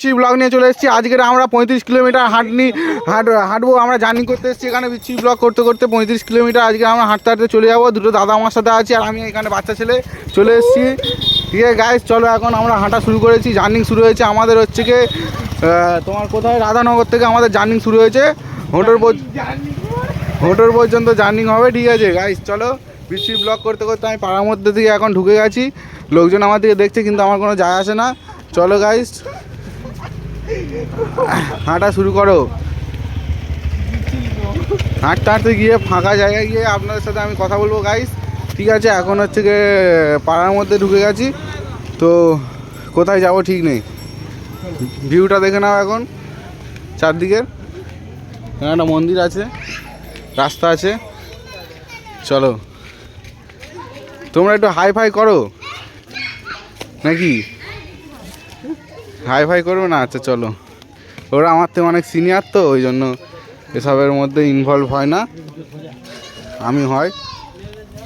বিচ্ছি blog নিয়ে চলে এসেছি। আজকের আমরা পঁয়ত্রিশ কিলোমিটার হাঁটনি, হাঁট, হাঁটবো, আমরা জার্নি করতে এসেছি এখানে বিচ্ছি ব্লগ করতে করতে পঁয়ত্রিশ কিলোমিটার। আজকে আমরা হাঁটতে হাঁটতে চলে যাব। দুটো দাদা আমার সাথে আছি আর আমি এখানে বাচ্চা ছেলে চলে এসেছি। ঠিক আছে গাইজ চলো এখন আমরা হাঁটা শুরু করেছি। জার্নি শুরু হয়েছে আমাদের হচ্ছে কি তোমার কোথায়? রাধানগর থেকে আমাদের জার্নি শুরু হয়েছে। হোটোর হোটোর পর্যন্ত জার্নি হবে, ঠিক আছে গাইজ চলো। বৃষ্টি ব্লগ করতে করতে আমি পাড়ার মধ্যে থেকে এখন ঢুকে গেছি। লোকজন আমার দিকে দেখছে, কিন্তু আমার কোনো যায় আসে না। চলো গাইজ হাঁটা শুরু করো। হাঁটতে হাঁটতে গিয়ে ফাঁকা জায়গায় গিয়ে আপনাদের সাথে আমি কথা বলব গাইস ঠিক আছে, এখন হচ্ছে গিয়ে পাড়ার মধ্যে ঢুকে গেছি। তো কোথায় যাব ঠিক নেই। ভিউটা দেখে নাও এখন, চারদিকের। এখানে একটা মন্দির আছে, রাস্তা আছে। চলো। তোমরা একটু হাই ফাই করো। নাকি? হাই ফাই করবে না? আচ্ছা চলো। ওরা আমার থেকে অনেক সিনিয়র তো, ওই জন্য এসবের মধ্যে ইনভলভ হয় না। আমি হয়।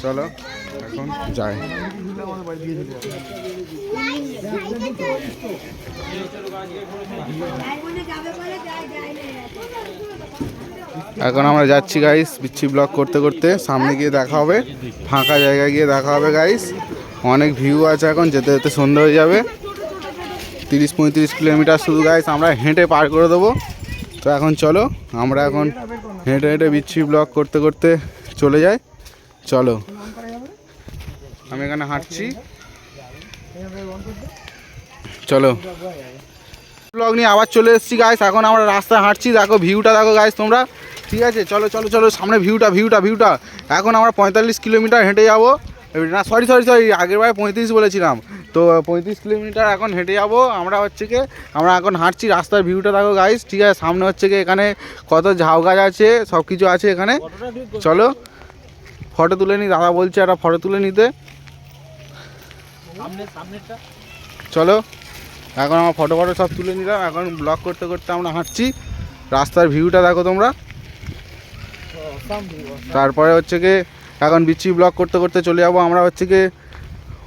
চলো, এখন যাই। এখন আমরা যাচ্ছি গাইস বিচ্ছি ব্লগ করতে করতে। সামনে গিয়ে দেখা হবে, ফাঁকা জায়গায় গিয়ে দেখা হবে গাইস অনেক ভিউ আছে এখন, যেতে যেতে সন্ধ্যা হয়ে যাবে। তিরিশ পঁয়ত্রিশ কিলোমিটার শুধু গাইস আমরা হেঁটে পার করে দেবো। তো এখন চলো, আমরা এখন হেঁটে হেঁটে বিচ্ছি ব্লগ করতে করতে চলে যাই। চলো, আমি এখানে হাঁটছি। চলো। ব্লগ নিয়ে আবার চলে এসেছি গাইস এখন আমরা রাস্তায় হাঁটছি। দেখো ভিউটা দেখো গাইস তোমরা। ঠিক আছে, চলো চলো চলো, সামনে ভিউটা ভিউটা ভিউটা এখন আমরা পঁয়তাল্লিশ কিলোমিটার হেঁটে যাব। না সরি সরি সরি আগের বার পঁয়ত্রিশ বলেছিলাম। তো পঁয়ত্রিশ কিলোমিটার এখন হেঁটে যাব। আমরা হচ্ছে কি আমরা এখন হাঁটছি রাস্তার ভিউটা দেখো গাইস ঠিক আছে? সামনে হচ্ছে কি এখানে কত ঝাউ গাছ আছে সব কিছু আছে এখানে। চলো ফটো তুলে নি দাদা বলছে একটা ফটো তুলে নিতে। চলো এখন আমার ফটো ফটো সব তুলে নিলাম। এখন ব্লগ করতে করতে আমরা হাঁটছি। রাস্তার ভিউটা দেখো তোমরা। তারপরে হচ্ছে কি এখন বিচ্ছি ব্লগ করতে করতে চলে যাব। আমরা হচ্ছে কি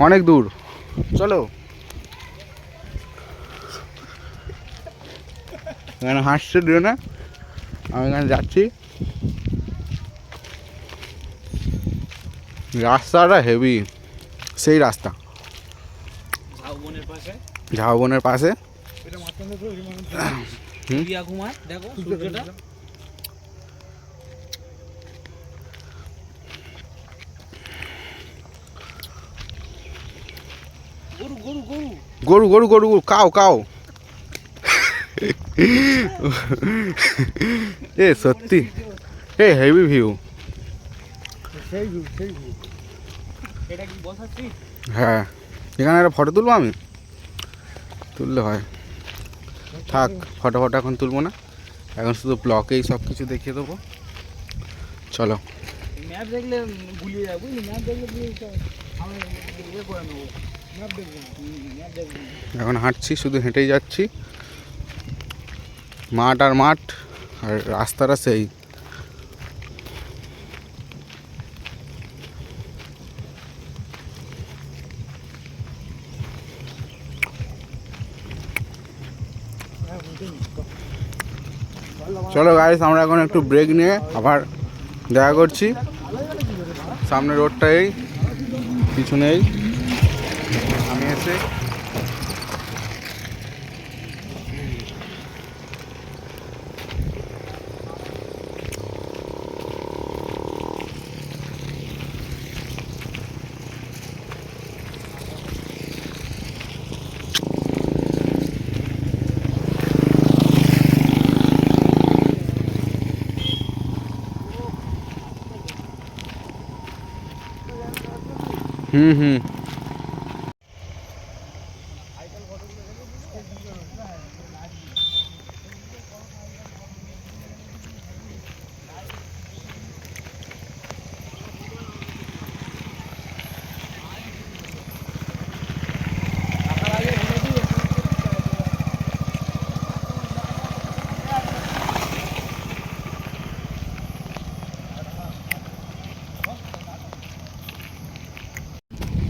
অনেক দূর। চলো। এখানে হাঁটছে দিও না আমি এখানে যাচ্ছি। রাস্তাটা হেভি সেই রাস্তা। ঝাউবনের পাশে। হুম? দেখো গরু গরু গরু। গরু কাও কাও। এ সত্যি। এ হেভি ভিউ হ্যাঁ। এখানে একটা ফটো তুলবো আমি? তুললে হয়। থাক ফটো ফটো এখন তুলবো না। এখন শুধু ব্লকেই সব কিছু দেখিয়ে দেবো। চলো। ম্যাপ দেখলে ভুলিয়ে যাব। ম্যাপ দেখলে এখন হাঁটছি, শুধু হেঁটেই যাচ্ছি। মাঠ আর মাঠ, আর রাস্তাটা সেই চলো গাইস আমরা এখন একটু ব্রেক নিয়ে আবার দেখা করছি। সামনে রোডটা এই, পিছনেই। আমি এসে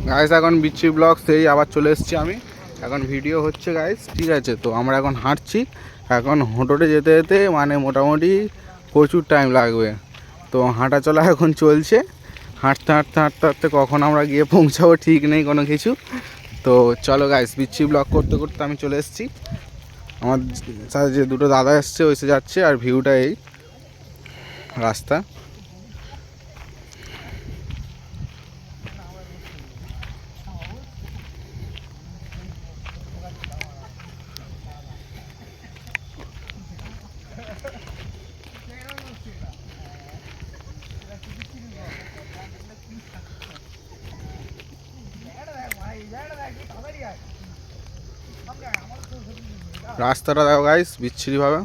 গাইস এখন বিচ্ছি ব্লগ সেই আবার চলে এসেছি আমি। এখন ভিডিও হচ্ছে গাইস ঠিক আছে? তো আমরা এখন হাঁটছি। এখন হোটোটে যেতে যেতে মানে মোটামুটি প্রচুর টাইম লাগবে। তো হাঁটা চলা এখন চলছে। হাঁটতে হাঁটতে হাঁটতে হাঁটতে কখন আমরা গিয়ে পৌঁছাবো ঠিক নেই কোনো কিছু। তো চলো গাইস বিচ্ছি ব্লগ করতে করতে আমি চলে এসেছি। আমার সাথে যে দুটো দাদা এসছে ওইসে যাচ্ছে, আর ভিউটা এই রাস্তা। রাস্তাটা দেখো গাইস বিচ্ছিরিভাবে।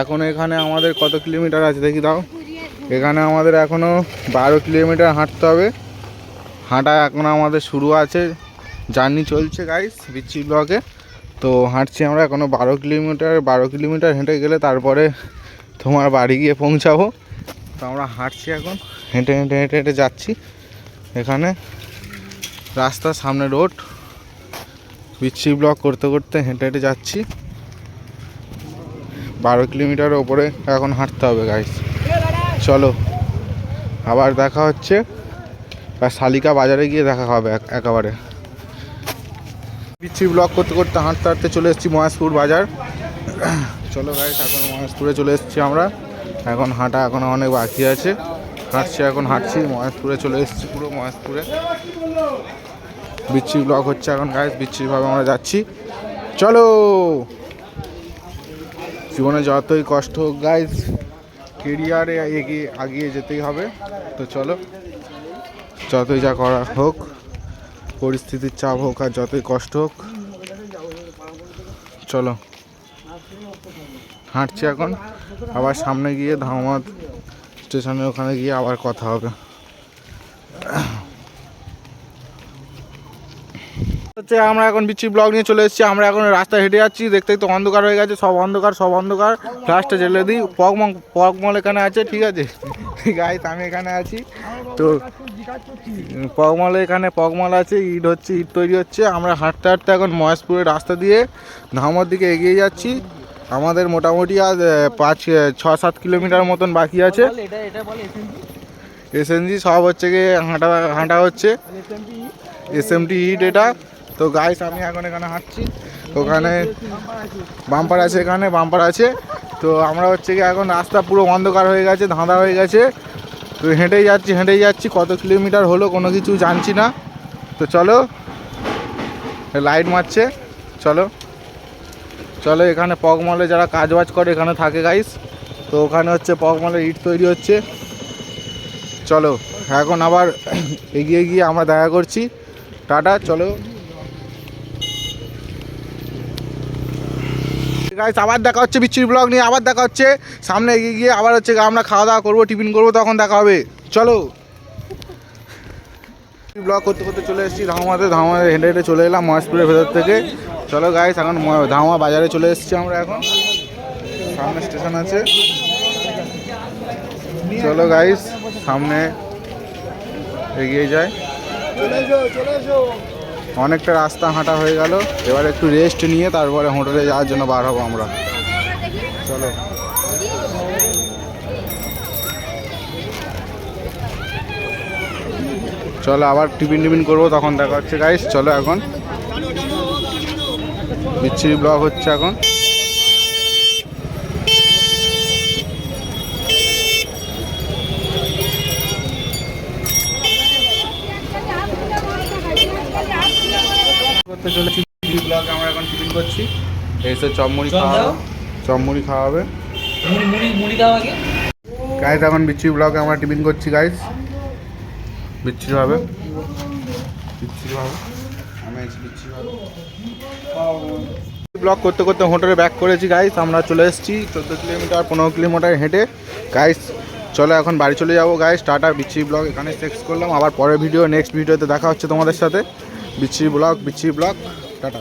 এখন এখানে আমাদের কত কিলোমিটার আছে দেখি দাও। এখানে আমাদের এখনও বারো কিলোমিটার হাঁটতে হবে। হাঁটা এখনও আমাদের শুরু আছে। জার্নি চলছে গাইস বিচ্ছি ব্লকে তো হাঁটছি আমরা এখনও বারো কিলোমিটার বারো কিলোমিটার হেঁটে গেলে তারপরে তোমার বাড়ি গিয়ে পৌঁছাবো। তো আমরা হাঁটছি এখন। হেঁটে হেঁটে হেঁটে হেঁটে যাচ্ছি। এখানে রাস্তার সামনে রোড। বিচ্ছি ব্লক করতে করতে হেঁটে হেঁটে যাচ্ছি। বারো কিলোমিটার ওপরে এখন হাঁটতে হবে গাইস চলো, আবার দেখা হচ্ছে। শালিকা বাজারে গিয়ে দেখা হবে এক- একেবারে। বিচ্ছি ব্লক করতে করতে হাঁটতে হাঁটতে চলে এসেছি মহেশপুর বাজার। চলো গাইস এখন মহেশপুরে চলে এসেছি আমরা। এখন হাঁটা এখন অনেক বাকি আছে। হাঁটছি, এখন হাঁটছি মহেশপুরে চলে এসেছি পুরো মহেশপুরে বিচ্ছি ব্লক হচ্ছে এখন গাইস বিচ্ছিভাবে আমরা যাচ্ছি। চলো! জীবনে যতই কষ্ট হোক গাইজ কেরিয়ারে এগিয়ে আগিয়ে যেতেই হবে। তো চলো, যতই যা করা হোক, পরিস্থিতির চাপ হোক আর যতই কষ্ট হোক, চলো। হাঁটছি এখন। আবার সামনে গিয়ে ধামাত স্টেশনের ওখানে গিয়ে আবার কথা হবে। হচ্ছে আমরা এখন বিচ্ছি ব্লগ নিয়ে চলে এসেছি। আমরা এখন রাস্তায় হেঁটে যাচ্ছি। দেখতে দেখতে অন্ধকার হয়ে গেছে, সব অন্ধকার সব অন্ধকার। ফ্লাশটা জ্বেলে দিই। পগমল পগমল এখানে আছে, ঠিক আছে? গাইস আমি এখানে আছি। তো পগমল এখানে পগমল আছে, ইট হচ্ছে, ইট তৈরি হচ্ছে। আমরা হাঁটতে হাঁটতে এখন মহেশপুরের রাস্তা দিয়ে ধামর দিকে এগিয়ে যাচ্ছি। আমাদের মোটামুটি আজ আহ, পাঁচ ছ সাত কিলোমিটার মতন বাকি আছে। এসএনজি এসএনজি সব হচ্ছে গিয়ে হাঁটা হাঁটা হচ্ছে। এসএমটি হিট এটা। তো গাইস আমি এখন এখানে হাঁটছি। ওখানে বাম্পার আছে এখানে বাম্পার আছে। তো আমরা হচ্ছে কি এখন রাস্তা পুরো অন্ধকার হয়ে গেছে ধাঁধা হয়ে গেছে। তো হেঁটেই যাচ্ছি হেঁটেই যাচ্ছি। কত কিলোমিটার হলো কোনো কিছু জানছি না। তো চলো লাইট মারছে। চলো। চলো এখানে পগমলে যারা কাজ বাজ করে, এখানে থাকে গাইস তো ওখানে হচ্ছে পগমলে ইট তৈরি হচ্ছে। চলো, এখন আবার এগিয়ে গিয়ে আমরা দেখা করছি। টাটা, চলো। গাইস আবার দেখা হচ্ছে বিচ্ছির ব্লগ নিয়ে, আবার দেখা হচ্ছে। সামনে এগিয়ে গিয়ে আবার হচ্ছে আমরা খাওয়া দাওয়া করব, টিফিন করব, তখন দেখা হবে। চলো। ব্লগ করতে করতে চলে এসেছি ধামাতে ধামাতে হেঁটে হেঁটে চলে এলাম মহেশপুরের ভেতর থেকে। চলো গাইস এখন ধামা বাজারে চলে এসেছি আমরা এখন। সামনে স্টেশন আছে। চলো গাইস সামনে এগিয়ে যায় অনেকটা রাস্তা হাঁটা হয়ে গেল। এবার একটু রেস্ট নিয়ে তারপরে হোটেলে যাওয়ার জন্য বার হব আমরা। চলো। চলো আবার টিফিন টিফিন করব, তখন দেখা হচ্ছে গাইস চলো এখন। বিচ্ছিরি ব্লক হচ্ছে এখন। করতে চলেছি। ব্লগ আমরা এখন টিফিন করছি। এসে চপমুড়ি চপ খাওয়া? দাও। চপমুড়ি খাওয়া হবে গাইজ এখন বিচ্ছি ব্লগে আমরা টিফিন করছি গাইজ বিচ্ছিরিভাবে বিচ্ছিরিভাবে ব্লগ করতে করতে হোটেলে ব্যাক করেছি গাইস আমরা চলে এসেছি চোদ্দ কিলোমিটার, পনেরো কিলোমিটার হেঁটে। গাইস চলো এখন বাড়ি চলে যাব গাইস টাটা বিচ্ছি ব্লগ এখানে সেক্স করলাম। আবার পরের ভিডিও নেক্সট ভিডিওতে দেখা হচ্ছে তোমাদের সাথে। Bicchi vlog Bicchi vlog tata